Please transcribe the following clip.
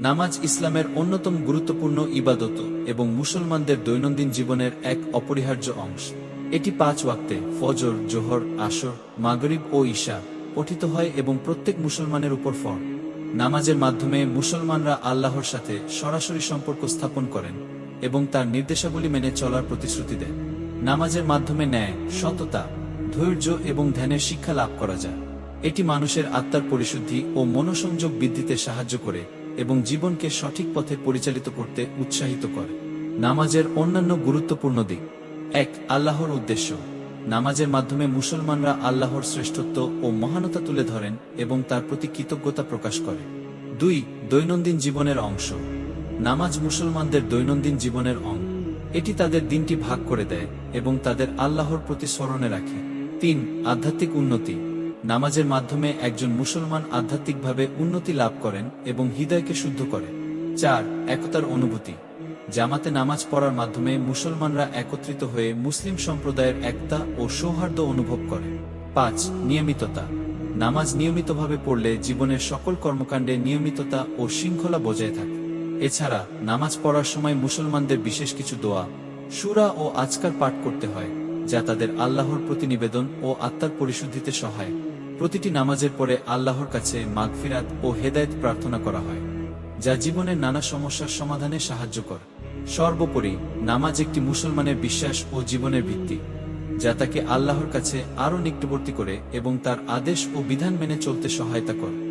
নামাজ ইসলামের অন্যতম গুরুত্বপূর্ণ ইবাদত এবং মুসলমানদের দৈনন্দিন জীবনের এক অপরিহার্য অংশ। এটি পাঁচ ওয়াক্তে ফজর, জোহর, আসর, মাগরিব ও ঈশা পঠিত হয় এবং প্রত্যেক মুসলমানের উপর ফর নামাজের মাধ্যমে মুসলমানরা আল্লাহর সাথে সরাসরি সম্পর্ক স্থাপন করেন এবং তার নির্দেশাবলী মেনে চলার প্রতিশ্রুতি দেন। নামাজের মাধ্যমে ন্যায়, সততা, ধৈর্য এবং ধ্যানের শিক্ষা লাভ করা যায়। এটি মানুষের আত্মার পরিশুদ্ধি ও মনোসংযোগ বৃদ্ধিতে সাহায্য করে এবং জীবনকে সঠিক পথে পরিচালিত করতে উৎসাহিত করে। নামাজের অন্যান্য গুরুত্বপূর্ণ দিক। এক, আল্লাহর উদ্দেশ্য। নামাজের মাধ্যমে মুসলমানরা আল্লাহর শ্রেষ্ঠত্ব ও মহানতা তুলে ধরেন এবং তার প্রতি কৃতজ্ঞতা প্রকাশ করে। দুই, দৈনন্দিন জীবনের অংশ। নামাজ মুসলমানদের দৈনন্দিন জীবনের অঙ্গ। এটি তাদের দিনটি ভাগ করে দেয় এবং তাদের আল্লাহর প্রতি স্মরণে রাখে। তিন, আধ্যাত্মিক উন্নতি। নামাজের মাধ্যমে একজন মুসলমান আধ্যাত্মিকভাবে উন্নতি লাভ করেন এবং হৃদয়কে শুদ্ধ করে। চার, একতার অনুভূতি। জামাতে নামাজ পড়ার মাধ্যমে মুসলমানরা একত্রিত হয়ে মুসলিম সম্প্রদায়ের একতা ও সৌহার্দ্য অনুভব করে। পাঁচ, নিয়মিততা। নামাজ নিয়মিতভাবে পড়লে জীবনের সকল কর্মকাণ্ডে নিয়মিততা ও শৃঙ্খলা বজায় থাকে। এছাড়া, নামাজ পড়ার সময় মুসলমানদের বিশেষ কিছু দোয়া, সুরা ও আজকার পাঠ করতে হয়, যা তাদের আল্লাহর প্রতি নিবেদন ও আত্মার পরিশুদ্ধিতে সহায়। প্রতিটি নামাজের পরে আল্লাহর কাছে মাগফিরাত ও হেদায়ত প্রার্থনা করা হয়, যা জীবনের নানা সমস্যার সমাধানে সাহায্য কর। সর্বোপরি, নামাজ একটি মুসলমানের বিশ্বাস ও জীবনের ভিত্তি, যা তাকে আল্লাহর কাছে আরও নিকটবর্তী করে এবং তার আদেশ ও বিধান মেনে চলতে সহায়তা করে।